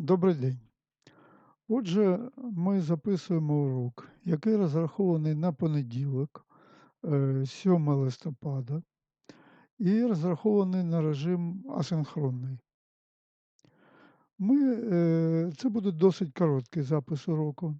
Добрий день. Отже, ми записуємо урок, який розрахований на понеділок, е, 7 листопада, і розрахований на режим асинхронний. Ми, е, це буде досить короткий запис уроку.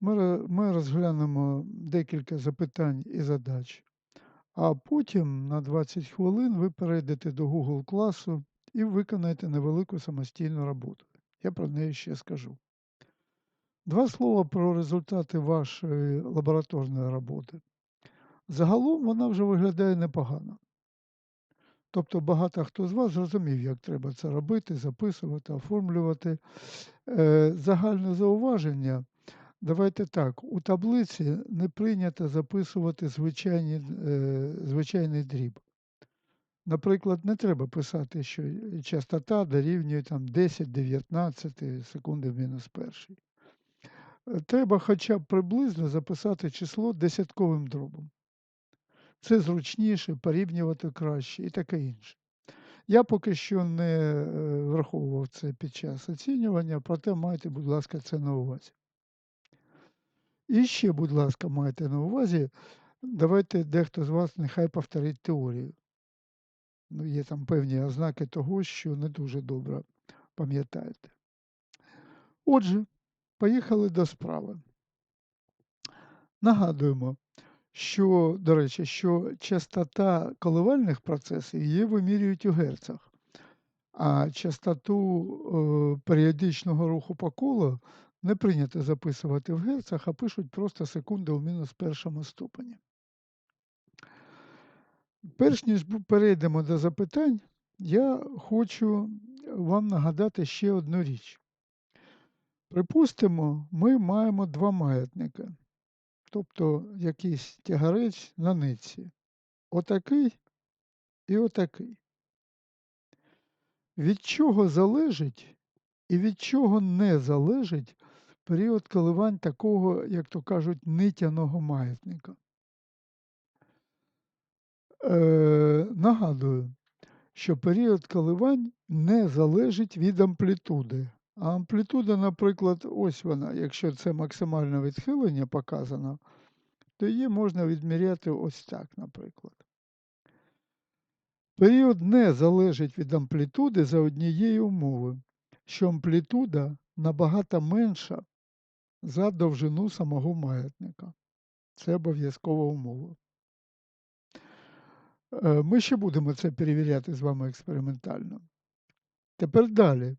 Ми, ми розглянемо декілька запитань і задач, а потім на 20 хвилин ви перейдете до Google класу і виконаєте невелику самостійну роботу. Я про неї ще скажу. Два слова про результати вашої лабораторної роботи. Загалом вона вже виглядає непогано. Тобто багато хто з вас зрозумів, як треба це робити, записувати, оформлювати. Е, Загальне зауваження. Давайте так, у таблиці не прийнято записувати звичайні, е, звичайний дріб. Наприклад, не треба писати, що частота дорівнює там 10-19 секунди в мінус перший. Е, Треба хоча б приблизно записати число десятковим дробом. Це зручніше, порівнювати краще і таке інше. Я поки що не е, враховував це під час оцінювання, проте майте, будь ласка, це на увазі. І ще, будь ласка, майте на увазі, давайте дехто з вас нехай повторить теорію. Ну, є там певні ознаки того, що не дуже добре пам'ятаєте. Отже, поїхали до справи. Нагадуємо, що, до речі, що частота коливальних процесів її вимірюють у герцах, а частоту е, періодичного руху по колу не прийнято записувати в герцах, а пишуть просто секунди у мінус першому ступені. Перш ніж перейдемо до запитань, я хочу вам нагадати ще одну річ. Припустимо, ми маємо два маятники, тобто якийсь тягарець на нитці. Отакий і отакий. Від чого залежить і від чого не залежить період коливань такого, як то кажуть, нитяного маятника? Е, нагадую, що період коливань не залежить від амплітуди. А амплітуда, наприклад, ось вона, якщо це максимальне відхилення показано, то її можна відміряти ось так, наприклад. Період не залежить від амплітуди за однієї умови, що амплітуда набагато менша за довжину самого маятника. Це обов'язкова умова. Е, Ми ще будемо це перевіряти з вами експериментально. Тепер далі.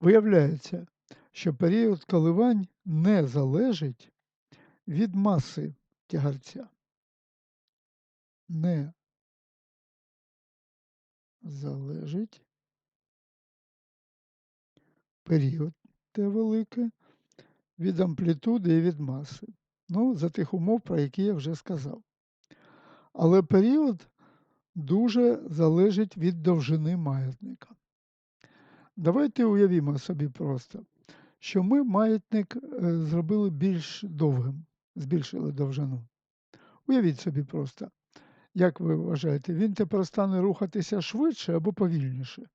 Виявляється, що період коливань не залежить від маси тягарця. Не залежить період Т велике від амплітуди і від маси. Ну, за тих умов, про які я вже сказав. Але період дуже залежить від довжини маятника. Давайте уявімо собі просто, що ми маятник е, зробили більш довгим, збільшили довжину. Уявіть собі просто, як ви вважаєте, він тепер стане рухатися швидше або повільніше?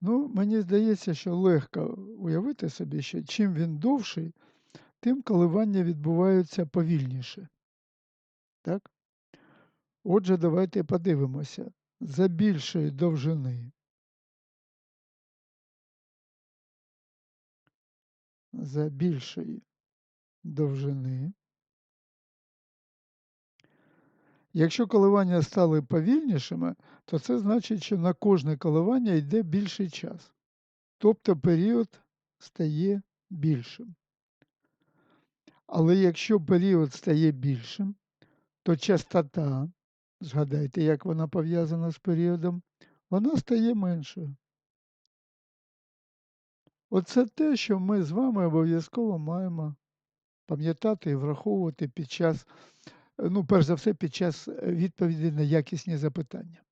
Ну, мені здається, що легко уявити собі, що чим він довший, тим коливання відбуваються повільніше. Так? Отже, давайте подивимося. За більшої довжини. За більшої довжини. Якщо коливання стали повільнішими, то це значить, що на кожне коливання йде більший час. Тобто період стає більшим. Але якщо період стає більшим, то частота, згадайте, як вона пов'язана з періодом, вона стає меншою. Оце те, що ми з вами обов'язково маємо пам'ятати і враховувати під час, ну, перш за все, під час е, відповіді на якісні запитання.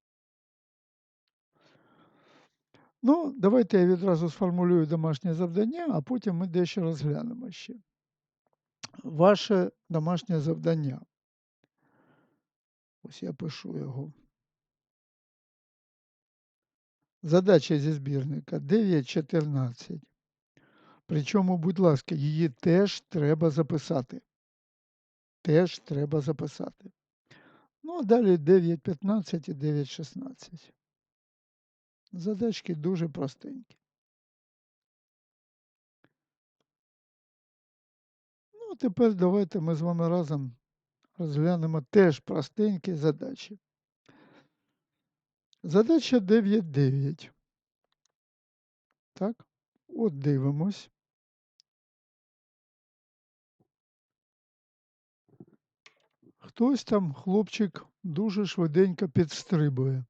Ну, давайте я відразу сформулюю домашнє завдання, а потім ми дещо розглянемо ще. Ваше домашнє завдання. Ось я пишу його. Задача зі збірника 9.14. Причому, будь ласка, її теж треба записати. Теж треба записати. Ну, а далі 9.15 і 9.16. Задачки дуже простенькі. Ну, а тепер давайте ми з вами разом розглянемо теж простенькі задачі. Задача 9.9. Так, от дивимось. Хтось там, хлопчик, дуже швиденько підстрибує.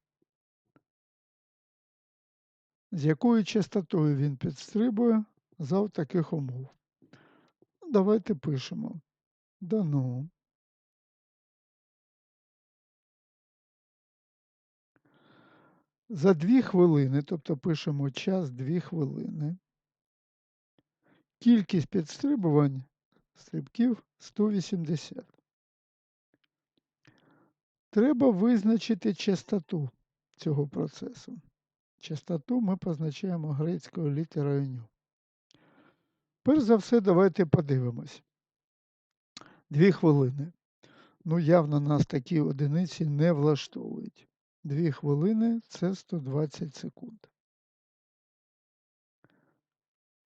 З якою частотою він підстрибує за таких умов? Ну, давайте пишемо. Дано. За 2 хвилини, тобто пишемо час 2 хвилини. Кількість підстрибувань стрибків 180. Треба визначити частоту цього процесу. Частоту ми позначаємо грецькою літерою ню. Перш за все, давайте подивимось. 2 хвилини. Ну, явно нас такі одиниці не влаштовують. 2 хвилини це 120 секунд.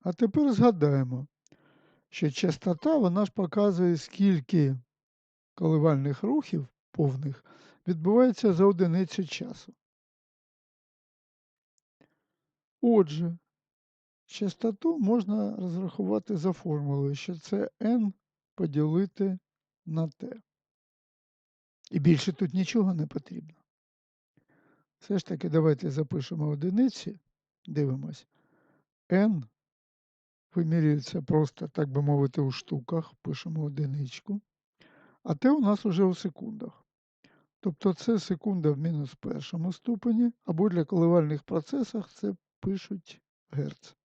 А тепер згадаємо, що частота вона ж показує, скільки коливальних рухів повних відбувається за одиницю часу. Отже, частоту можна розрахувати за формулою, що це n поділити на t. І більше тут нічого не потрібно. Все ж таки, давайте запишемо одиниці, дивимось. n вимірюється просто, так би мовити, у штуках, пишемо одиничку, а t у нас уже у секундах. Тобто це секунда в мінус першому ступені, або для коливальних процесах це пишуть Герц.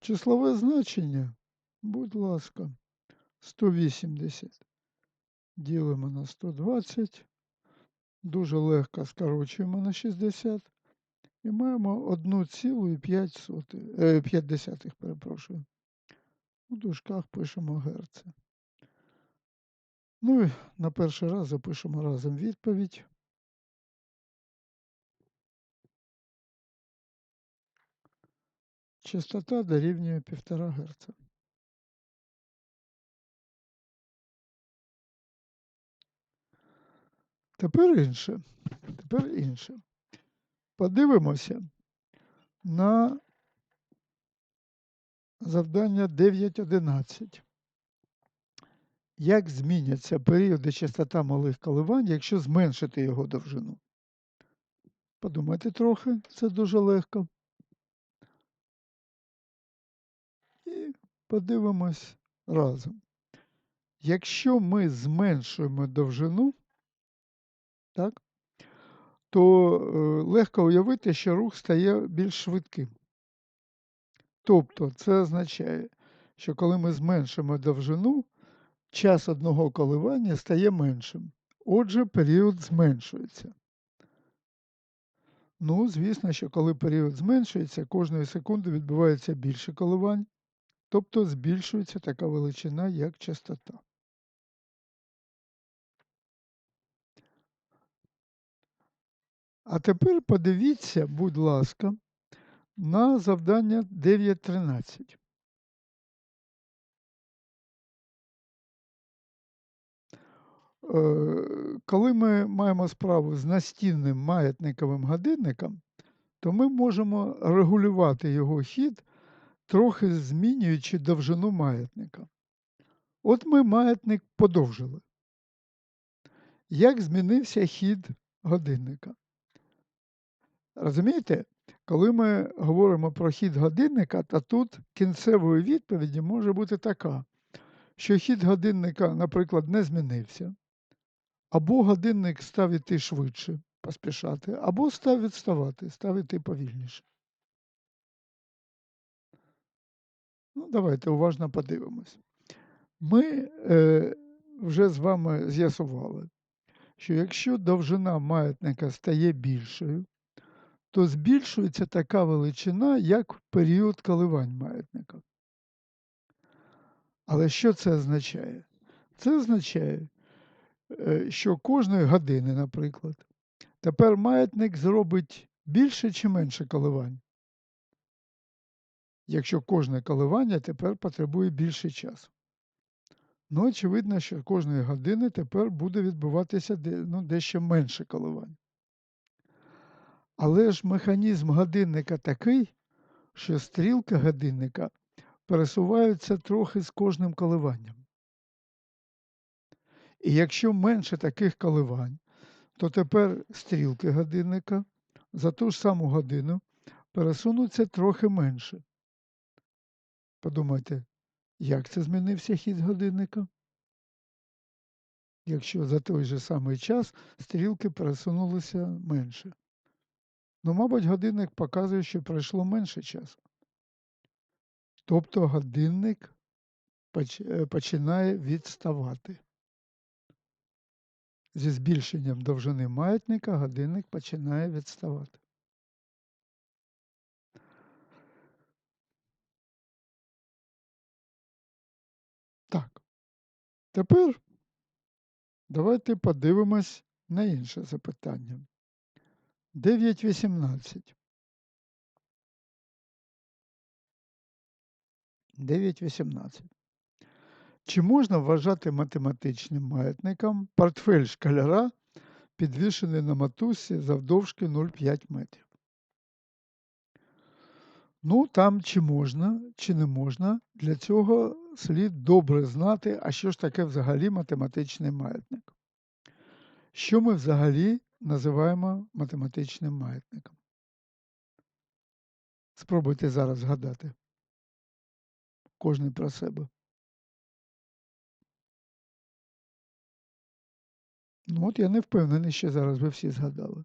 Числове значення, будь ласка, 180 ділимо на 120, дуже легко скорочуємо на 60 і маємо 1,5, е, перепрошую. У дужках пишемо герци. Ну і на перший раз запишемо разом відповідь. Частота дорівнює 1,5 Гц. Тепер інше. Тепер інше. Подивимося на завдання 9.11. Як зміняться періоди частота малих коливань, якщо зменшити його довжину? Подумайте трохи, це дуже легко. І подивимось разом. Якщо ми зменшуємо довжину, так, то е, легко уявити, що рух стає більш швидким. Тобто це означає, що коли ми зменшимо довжину, час одного коливання стає меншим. Отже, період зменшується. Ну, звісно, що коли період зменшується, кожної секунди відбувається більше коливань, тобто збільшується така величина, як частота. А тепер подивіться, будь ласка, на завдання 9.13. Е, коли ми маємо справу з настінним маятниковим годинником, то ми можемо регулювати його хід, трохи змінюючи довжину маятника. От ми маятник подовжили. Як змінився хід годинника? Розумієте, коли ми говоримо про хід годинника, то тут кінцевою відповіді може бути така, що хід годинника, наприклад, не змінився, або годинник став іти швидше, поспішати, або став відставати, став іти повільніше. Ну, Давайте уважно подивимось. Ми е, вже з вами з'ясували, що якщо довжина маятника стає більшою, то збільшується така величина, як період коливань маятника. Але що це означає? Це означає, е, що кожної години, наприклад, тепер маятник зробить більше чи менше коливань. Якщо кожне коливання тепер потребує більше часу. Ну, очевидно, що кожної години тепер буде відбуватися ну, дещо менше коливань. Але ж механізм годинника такий, що стрілки годинника пересуваються трохи з кожним коливанням. І якщо менше таких коливань, то тепер стрілки годинника за ту ж саму годину пересунуться трохи менше. Подумайте, як це змінився хід годинника? Якщо за той же самий час стрілки пересунулися менше. Ну, мабуть, годинник показує, що пройшло менше часу. Тобто годинник е, починає відставати. Зі збільшенням довжини маятника годинник починає відставати. Так. Тепер давайте подивимось на інше запитання. 9.18. 9.18. Чи можна вважати математичним маятником портфель шкаляра, підвішений на матусі завдовжки 0,5 метрів? Ну, там чи можна, чи не можна, для цього слід добре знати, а що ж таке взагалі математичний маятник. Що ми взагалі називаємо математичним маятником? Спробуйте зараз згадати. Кожний про себе. Ну от я не впевнений, що зараз ви всі згадали.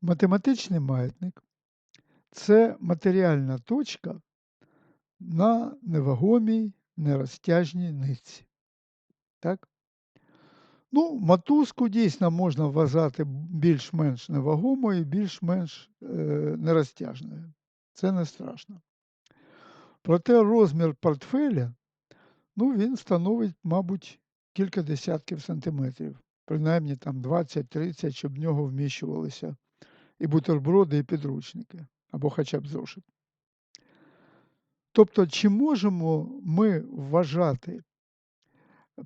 Математичний маятник це матеріальна точка на невагомій нерозтяжній нитці. Так? Ну, Мотузку дійсно можна вважати більш-менш невагомою, більш-менш е, нерозтяжною. Це не страшно. Проте розмір портфеля ну, він становить, мабуть, кілька десятків сантиметрів, принаймні там 20-30, щоб в нього вміщувалися і бутерброди, і підручники, або хоча б зошит. Тобто, чи можемо ми вважати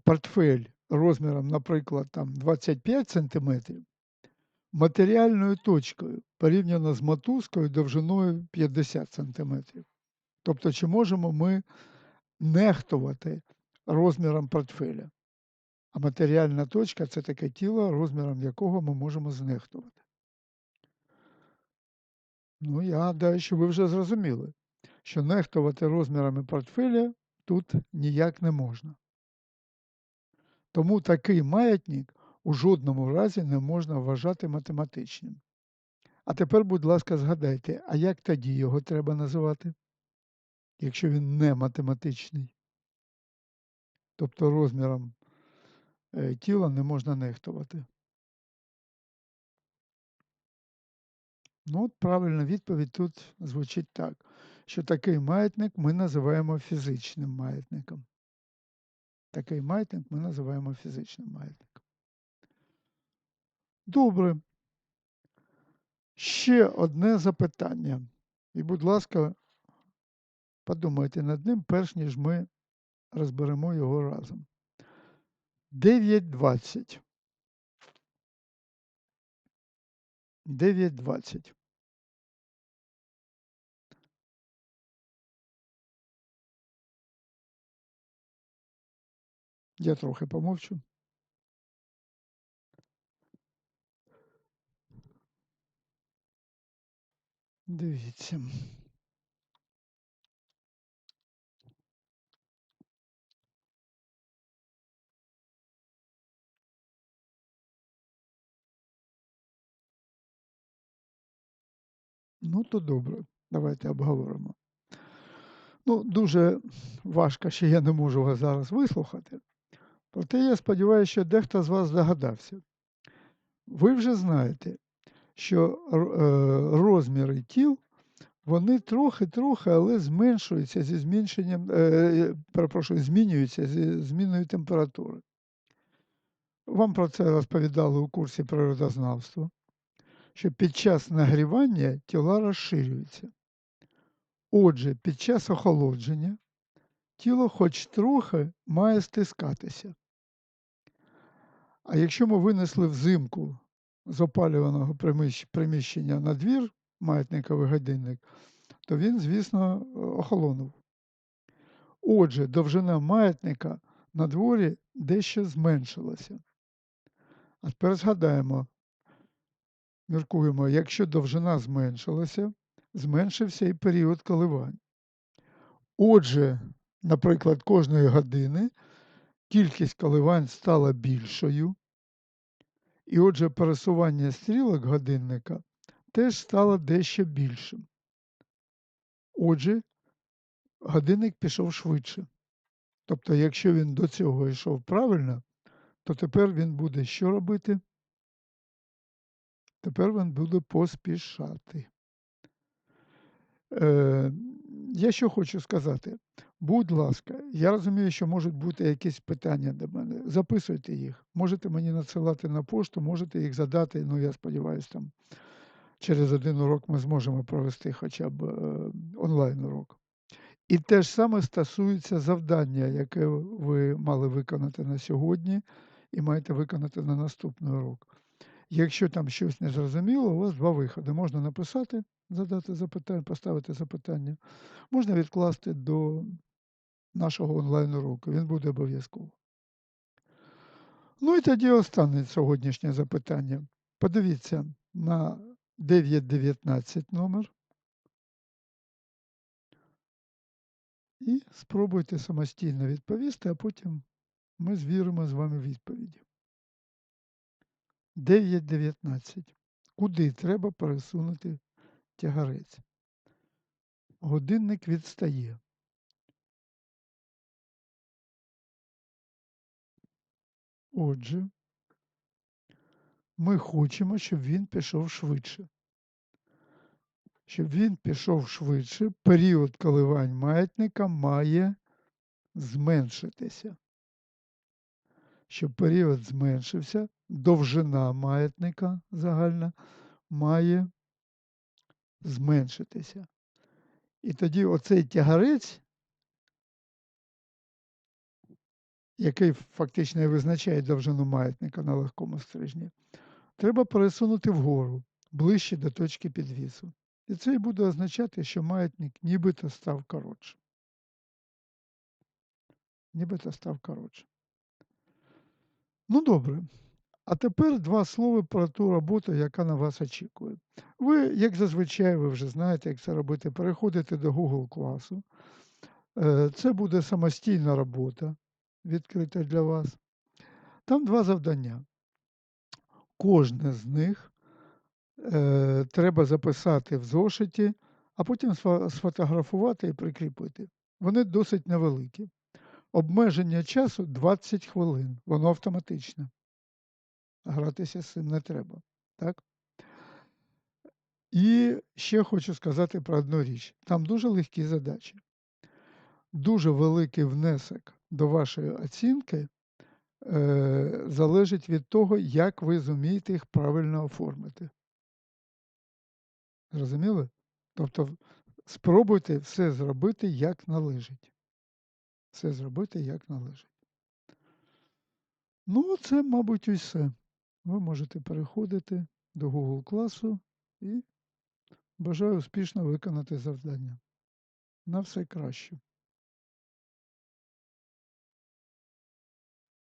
портфель розміром, наприклад, там 25 см матеріальною точкою порівняно з мотузкою довжиною 50 см? Тобто, чи можемо ми нехтувати розміром портфеля? А матеріальна точка це таке тіло, розміром якого ми можемо знехтувати. Ну, я гадаю, що ви вже зрозуміли, що нехтувати розмірами портфеля тут ніяк не можна. Тому такий маятник у жодному разі не можна вважати математичним. А тепер, будь ласка, згадайте, а як тоді його треба називати, якщо він не математичний? Тобто розміром е, тіла не можна нехтувати. Ну, от правильна відповідь тут звучить так, що такий маятник ми називаємо фізичним маятником. Такий маятник ми називаємо фізичним маятником. Добре. Ще одне запитання. І, будь ласка, подумайте над ним, перш ніж ми розберемо його разом. 9.20. 9.20. Я трохи помовчу. Дивіться. Ну, то добре, давайте обговоримо. Ну, дуже важко, що я не можу вас зараз вислухати. Проте я сподіваюся, що дехто з вас здогадався. Ви вже знаєте, що е, розміри тіл, вони трохи-трохи, але зменшуються зі зменшенням, е, перепрошую, змінюються зі зміною температури. Вам про це розповідали у курсі природознавства, що під час нагрівання тіла розширюються. Отже, під час охолодження тіло хоч трохи має стискатися. А якщо ми винесли взимку з опалюваного приміщення на двір маятниковий годинник, то він, звісно, охолонув. Отже, довжина маятника на дворі дещо зменшилася. А тепер згадаємо, міркуємо, якщо довжина зменшилася, зменшився і період коливань. Отже, наприклад, кожної години кількість коливань стала більшою, і отже, пересування стрілок годинника теж стало дещо більшим. Отже, годинник пішов швидше. Тобто, якщо він до цього йшов правильно, то тепер він буде що робити? Тепер він буде поспішати. Е, я що хочу сказати. Будь ласка, я розумію, що можуть бути якісь питання до мене. Записуйте їх. Можете мені надсилати на пошту, можете їх задати. Ну, я сподіваюся, там через один урок ми зможемо провести хоча б е, онлайн-урок. І те ж саме стосується завдання, яке ви мали виконати на сьогодні і маєте виконати на наступний урок. Якщо там щось не зрозуміло, у вас два виходи. Можна написати, задати запитання, поставити запитання, можна відкласти до нашого онлайн-уроку. Він буде обов'язково. Ну і тоді останнє сьогоднішнє запитання. Подивіться на 919 номер. І спробуйте самостійно відповісти, а потім ми звіримо з вами відповіді. 9.19. Куди треба пересунути тягарець? Годинник відстає. Отже, ми хочемо, щоб він пішов швидше. Щоб він пішов швидше, період коливань маятника має зменшитися. Щоб період зменшився, довжина маятника загальна має зменшитися. І тоді оцей тягарець, який фактично і визначає довжину маятника на легкому стрижні, треба пересунути вгору, ближче до точки підвісу. І це і буде означати, що маятник нібито став коротшим. Нібито став коротшим. Ну добре. А тепер два слова про ту роботу, яка на вас очікує. Ви, як зазвичай, ви вже знаєте, як це робити, переходите до Google класу. Е, це буде самостійна робота, відкрита для вас. Там два завдання. Кожне з них е, треба записати в зошиті, а потім сфотографувати і прикріпити. Вони досить невеликі. Обмеження часу 20 хвилин, воно автоматичне. Гратися з цим не треба. Так? І ще хочу сказати про одну річ. Там дуже легкі задачі. Дуже великий внесок до вашої оцінки е, залежить від того, як ви зумієте їх правильно оформити. Зрозуміли? Тобто спробуйте все зробити як належить. Все зробити як належить. Ну, це, мабуть, і все. Ви можете переходити до Google класу і бажаю успішно виконати завдання. На все краще.